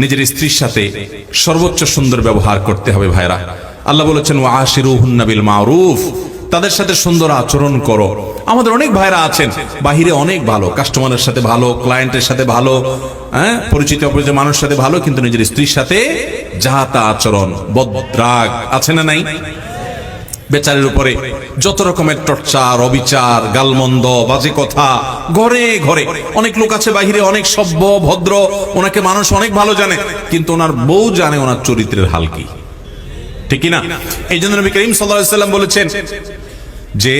নিজের স্ত্রীর সাথে সর্বোচ্চ সুন্দর ব্যবহার করতে হবে ভাইরা আল্লাহ বলেছেন ও আশিরু হুন্নাবিল মারুফ তাদের সাথে সুন্দর আচরণ করো। আমাদের অনেক ভাইরা আছেন, বাহিরে অনেক ভালো, কাস্টমারের সাথে ভালো, ক্লায়েন্টের সাথে ভালো হ্যাঁ পরিচিত অপরিচিত মানুষের সাথে ভালো, কিন্তু নিজের স্ত্রীর সাথে যা তা আচরণ, বদ্রাগ, আছে না নাই? বেচারের উপরে যত রকমের টর্চার, অবিচার, গালমন্দ, বাজে কথা, ঘরে ঘরে। অনেক লোক আছে বাহিরে, অনেক সভ্য, ভদ্র, ওনাকে মানুষ অনেক ভালো জানে, কিন্তু ওনার বউ জানে ওনার চরিত্রের হাল কি। ঠিক না? এই জন্য নবী করিম সাল্লাম বলেছেন যে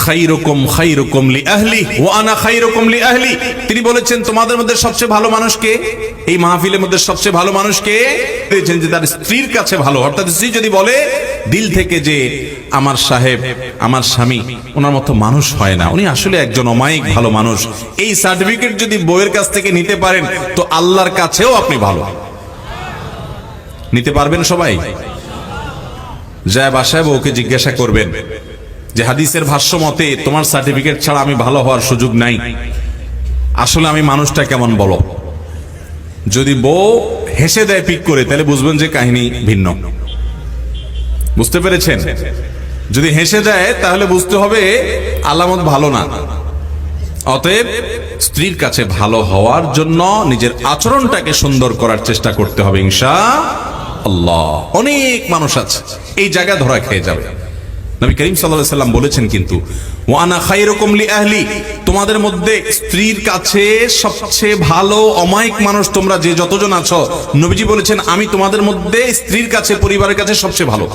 খাইরুকুম খাইরুকুম লি আহলি ওয়া আনা খাইরুকুম লি আহলি। তিনি বলেছেন, তোমাদের মধ্যে সবচেয়ে ভালো মানুষ কে? এই মাহফিলের মধ্যে সবচেয়ে ভালো মানুষ কে? বলেছেন যে, তার স্ত্রীর কাছে ভালো। অর্থাৎ স্ত্রী যদি বলে, দিল থেকে যে আমার সাহেব, আমার স্বামী, ওনার মতো মানুষ হয় না। উনি আসলে একজন অমায়িক, ভালো মানুষ। এই সার্টিফিকেট যদি বইয়ের কাছ থেকে নিতে পারেন, তো আল্লাহর কাছেও আপনি ভালো। নিতে পারবেন সবাই? যায় বাসায় বউকে জিজ্ঞাসা করবেন। যে হাদিসের ভাষ্য মতে, তোমার সার্টিফিকেট ছাড়া আমি ভালো হওয়ার সুযোগ নাই। আসলে আমি মানুষটা কেমন বলো? যদি বউ হেসে দেয় পিক করে, তাহলে বুঝবেন যে কাহিনী ভিন্ন। বুঝতে পেরেছেন? যদি হেসে দেয়, তাহলে বুঝতে হবে আলামত ভালো না। অতএব স্ত্রীর কাছে ভালো হওয়ার জন্য নিজের আচরণটাকে সুন্দর করার চেষ্টা করতে হবে, ইনশা আল্লাহ। অনেক মানুষ আছে, এই জায়গা ধরা খেয়ে যাবে। নবী করিম সাল্লাল্লাহু সাল্লাম বলেছেন কিন্তু ওয়ানা খাইরুকুম লি আহলি তোমাদের মধ্যে স্ত্রীর কাছে সবচেয়ে ভালো, অমায়িক মানুষ তোমরা যে যতজন আছো, নবীজি বলেছেন, আমি তোমাদের মধ্যে স্ত্রীর কাছে, পরিবারের কাছে সবচেয়ে ভালো।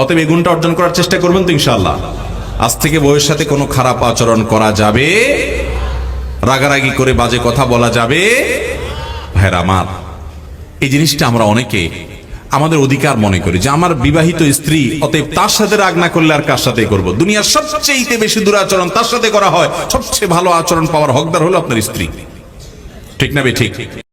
অতএব এই গুণটা অর্জন করার চেষ্টা করবেন তো ইনশাআল্লাহ। আজ থেকে বউয়ের সাথে কোনো খারাপ আচরণ করা যাবে, রাগারাগি করে বাজে কথা বলা যাবে। ভাইরা আমার, এই জিনিসটা আমরা অনেকে আমাদের অধিকার মনে করি যে আমার বিবাহিত স্ত্রী, অতএব তার সাথে রাগ না করলে আর কার সাথে করব? দুনিয়ার সবচেয়ে বেশি দুরাচরণ তার সাথে করা হয়। সবচেয়ে ভালো আচরণ পাওয়ার হকদার হলো আপনার স্ত্রী। ঠিক না বে ঠিক?